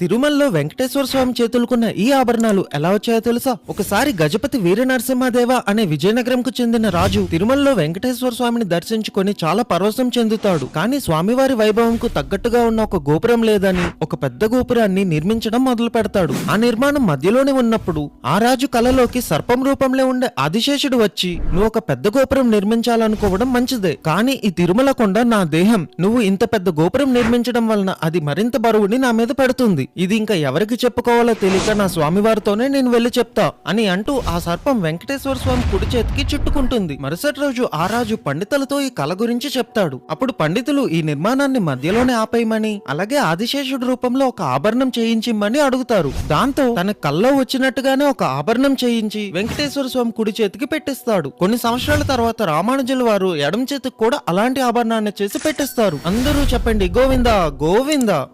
తిరుమలలో వెంకటేశ్వర స్వామి చేతులుకున్న ఈ ఆభరణాలు ఎలా వచ్చాయో తెలుసా? ఒకసారి గజపతి వీర నరసింహదేవ అనే విజయనగరంకు చెందిన రాజు తిరుమలలో వెంకటేశ్వర స్వామిని దర్శించుకొని చాలా పరవశం చెందుతాడు. కానీ స్వామివారి వైభవంకు తగ్గట్టుగా ఉన్న ఒక గోపురం లేదని ఒక పెద్ద గోపురాన్ని నిర్మించడం మొదలు పెడతాడు. ఆ నిర్మాణం మధ్యలోనే ఉన్నప్పుడు ఆ రాజు కలలోకి సర్పం రూపంలో ఉండే ఆదిశేషుడు వచ్చి నువ్వు ఒక పెద్ద గోపురం నిర్మించాలనుకోవడం మంచిదే కానీ ఈ తిరుమల కొండ నా దేహం. నువ్వు ఇంత పెద్ద గోపురం నిర్మించడం వలన అది మరింత బరువుని నా మీద పెడుతుంది. ఇది ఇంకా ఎవరికి చెప్పుకోవాలో తెలియక నా స్వామివారితోనే నేను వెళ్ళి చెప్తా అని అంటూ ఆ సర్పం వెంకటేశ్వర స్వామి కుడి చేతికి చుట్టుకుంటుంది. మరుసటి రోజు ఆ రాజు పండితులతో ఈ కళ గురించి చెప్తాడు. అప్పుడు పండితులు ఈ నిర్మాణాన్ని మధ్యలోనే ఆపేయమని అలాగే ఆదిశేషుడి రూపంలో ఒక ఆభరణం చేయించిమ్మని అడుగుతారు. దాంతో తన కల్లో వచ్చినట్టుగానే ఒక ఆభరణం చేయించి వెంకటేశ్వర స్వామి కుడి చేతికి పెట్టిస్తాడు. కొన్ని సంవత్సరాల తర్వాత రామానుజుల వారు ఎడం చేతికి కూడా అలాంటి ఆభరణాన్ని చేసి పెట్టిస్తారు. అందరూ చెప్పండి గోవిందా గోవిందా?